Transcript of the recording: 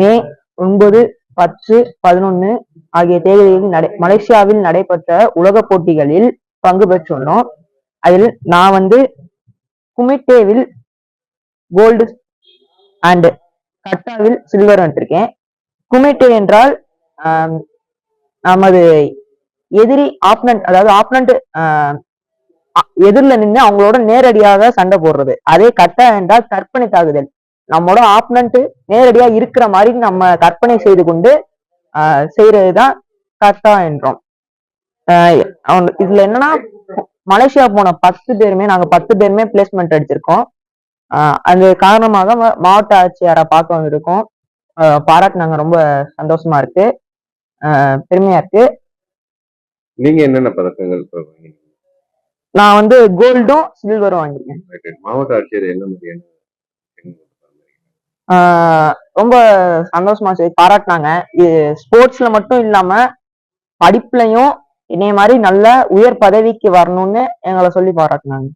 மே ஒன்பது பத்து பதினொன்னு ஆகிய தேதிகளில் நடை மலேசியாவில் நடைபெற்ற உலகப் போட்டிகளில் பங்கு பெற்றுள்ளோம். அதில் நான் வந்து குமிட்டேவில் கோல்டு அண்ட் கட்டாவில் சில்வர் வந்துருக்கேன். குமிட்டே என்றால் நமது எதிரி ஆப்னண்ட் அதாவது ஆப்னண்ட் எதிரில் நின்று அவங்களோட நேரடியாக சண்டை போடுறது. அதே கட்டா என்றால் கற்பனை தாக்குதல். நம்மளோட ஆப்னண்ட் நேரடியா இருக்கிற மாதிரி நம்ம கற்பனை செய்து கொண்டு செய்யறதுதான் கட்டா என்றோம். இதுல என்னன்னா மலேசியா போன பத்து பேருமே நாங்க பத்து பேருமே பிளேஸ்மெண்ட் அடிச்சிருக்கோம். அது காரணமாக மாவட்ட ஆட்சியரை பார்க்க வந்திருக்கோம். பாராட்டுனாங்க ரொம்ப சந்தோஷமா இருக்கு. பெருமையா இருக்கு. நீங்க என்னென்ன பதக்கங்கள்? நான் வந்து கோல்டும் சில்வரும் வாங்கியிருக்கேன். மாவட்ட ஆட்சியர் என்ன மாதிரியான ரொம்ப சந்தோஷமா சரி பாராட்டினாங்க. இது ஸ்போர்ட்ஸ்ல மட்டும் இல்லாம படிப்புலையும் இதே மாதிரி நல்ல உயர் பதவிக்கு வரணும்னு எங்களை சொல்லி பாராட்டினாங்க.